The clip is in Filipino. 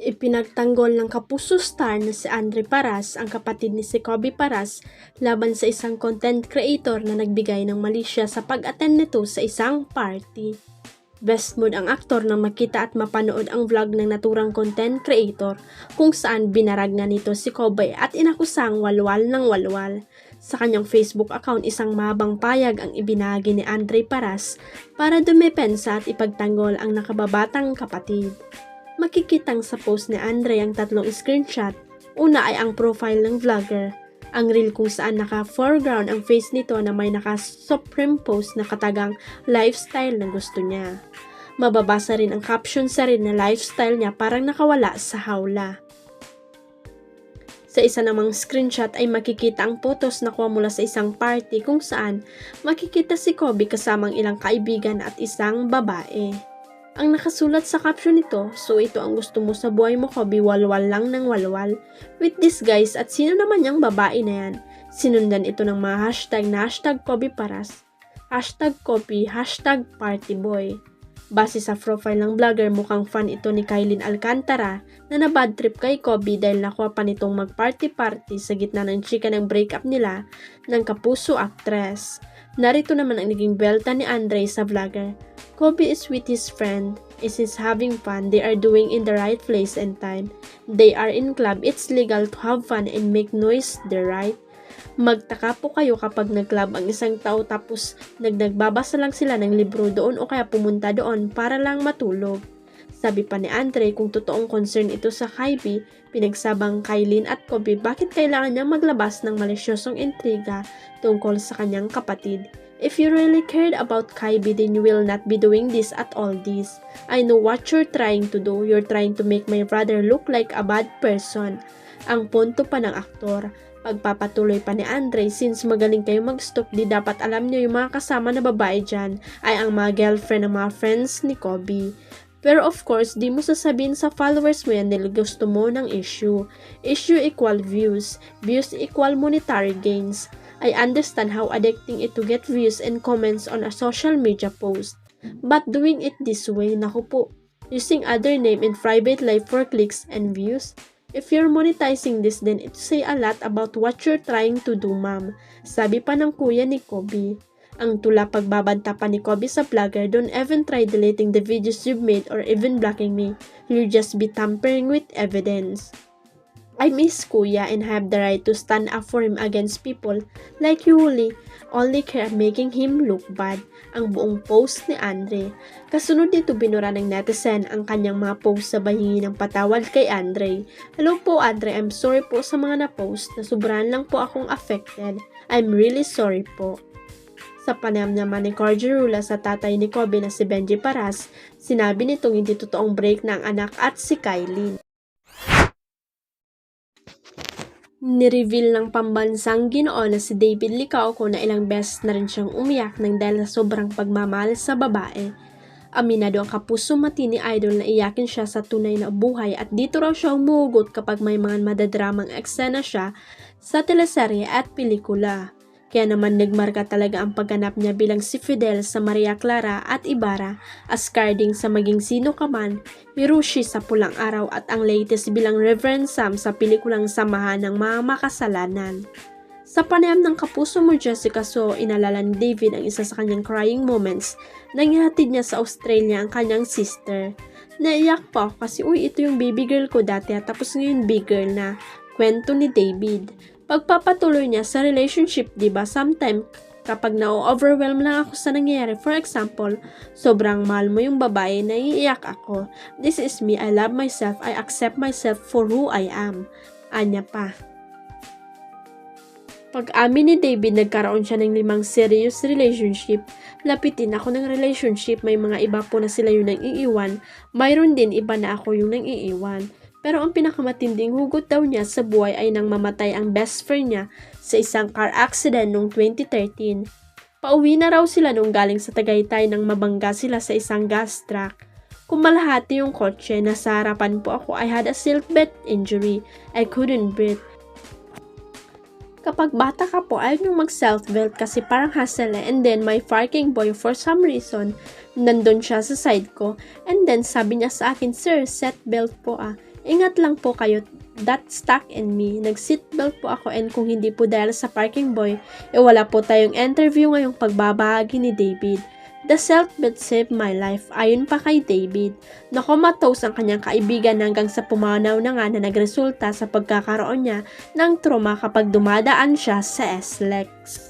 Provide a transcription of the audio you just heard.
Ipinagtanggol ng kapuso star na si Andre Paras, ang kapatid ni si Kobe Paras, laban sa isang content creator na nagbigay ng mali sa pag-attend nito sa isang party. Best mood ang aktor nang makita at mapanood ang vlog ng naturang content creator kung saan binarag na nito si Kobe at inakusang walwal ng walwal. Sa kanyang Facebook account, isang mabang payag ang ibinagi ni Andre Paras para dumepensa at ipagtanggol ang nakababatang kapatid makikitang sa post ni Andre ang tatlong screenshot. Una ay ang profile ng vlogger, ang reel kung saan naka-foreground ang face nito na may naka-superimpose na katagang lifestyle na gusto niya. Mababasa rin ang caption sa rin na lifestyle niya parang nakawala sa hawla. Sa isa namang screenshot ay makikita ang photos na kuha mula sa isang party kung saan makikita si Kobe kasamang ilang kaibigan at isang babae. Ang nakasulat sa caption nito, so ito ang gusto mo sa buhay mo Kobe, walwal lang ng walwal. With this guys, at sino naman yung babae na yan? Sinundan ito ng mga hashtag na hashtag Kobe Paras, hashtag Kobe, hashtag Partyboy. Base sa profile ng vlogger, mukhang fan ito ni Kailin Alcantara na nabad trip kay Kobe dahil nakuha pa nitong mag-party-party sa gitna ng chika ng breakup nila ng kapuso actress. Narito naman ang naging belta ni Andre sa vlogger. Kobe is with his friend, is his having fun, they are doing in the right place and time. They are in club, it's legal to have fun and make noise, the right? Magtaka po kayo kapag nag-club ang isang tao tapos nagnagbabasa lang sila ng libro doon o kaya pumunta doon para lang matulog. Sabi pa ni Andre kung totoong concern ito sa Kylie, pinagsabang Kailin at Kobe bakit kailangan niyang maglabas ng malisyosong intriga tungkol sa kanyang kapatid. If you really cared about Kylie, then you will not be doing this at all this. I know what you're trying to do. You're trying to make my brother look like a bad person. Ang punto pa ng aktor. Pagpapatuloy pa ni Andre, since magaling kayo mag-stop, di dapat alam niyo yung mga kasama na babae dyan ay ang mga girlfriend ng mga friends ni Kobe. Pero of course, di mo sasabihin sa followers mo yan dahil gusto mo ng issue. Issue equal views. Views equal monetary gains. I understand how addicting it to get views and comments on a social media post. But doing it this way, naku po, using other name in private life for clicks and views, If you're monetizing this, then it say a lot about what you're trying to do, ma'am. Sabi pa ng kuya ni Kobe. Ang tula pagbabanta pa ni Kobe sa vlogger, don't even try deleting the videos you've made or even blocking me. You'll just be tampering with evidence. I miss Kuya and have the right to stand up for him against people like Yuli, only care making him look bad. Ang buong post ni Andre. Kasunod dito binura ng netizen ang kanyang mga post sa bahingi ng patawad kay Andre. Hello po Andre, I'm sorry po sa mga na-post na sobrahan lang po akong affected. I'm really sorry po. Sa panayam naman ni Corgerula sa tatay ni Kobe na si Benji Paras, sinabi nitong hindi totoong break ng anak at si Kylie. Nireveal ng pambansang ginoo na si David Licauco na ilang beses na rin siyang umiyak ng dahil sa sobrang pagmamahal sa babae. Aminado ang kapuso matini idol na iyakin siya sa tunay na buhay at dito raw siya umugot kapag may mga madadramang eksena siya sa teleserye at pelikula. Kaya naman nagmarka talaga ang pagganap niya bilang si Fidel sa Maria Clara at Ibarra, Ascarding sa Maging Sino Ka Man, Hiroshi sa Pulang Araw at ang latest bilang Reverend Sam sa pelikulang Samahan ng Mga Makasalanan. Sa panayam ng kapuso mo Jessica So, inalala ni David ang isa sa kanyang crying moments nang ihatid niya sa Australia ang kanyang sister. Naiyak pa kasi uy ito yung baby girl ko dati at tapos ngayon big girl na. Kwento ni David pagpapatuloy niya sa relationship, 'di ba? Sometimes kapag na-overwhelm lang ako sa nangyayari, for example, sobrang mahal mo yung babae, naiiyak ako. This is me, I love myself, I accept myself for who I am. Anya pa. Pag amin ni David, nagkaroon siya ng limang serious relationship. Lapitin ako ng relationship, may mga iba po na sila yung nang iiwan. Mayroon din iba na ako yung nang iiwan. Pero ang pinakamatinding hugot daw niya sa buhay ay nang mamatay ang best friend niya sa isang car accident noong 2013. Pauwi na raw sila nung galing sa Tagaytay nang mabangga sila sa isang gas truck. Kumalahati yung kotse, nasa harapan po ako, I had a seatbelt injury. I couldn't breathe. Kapag bata ka po, ayaw nyo mag-self-belt kasi parang hassle eh. And then, my parking boy, for some reason, nandun siya sa side ko. And then, sabi niya sa akin, Sir, set belt po ah. Ingat lang po kayo, that stuck in me. Nag-seatbelt po ako and kung hindi po dahil sa parking boy, e wala po tayong interview ngayong pagbabahagi ni David. The self-bet saved my life ayon pa kay David. Nakomatos ang kanyang kaibigan hanggang sa pumanaw na nga na nagresulta sa pagkakaroon niya ng trauma kapag dumadaan siya sa SLEX.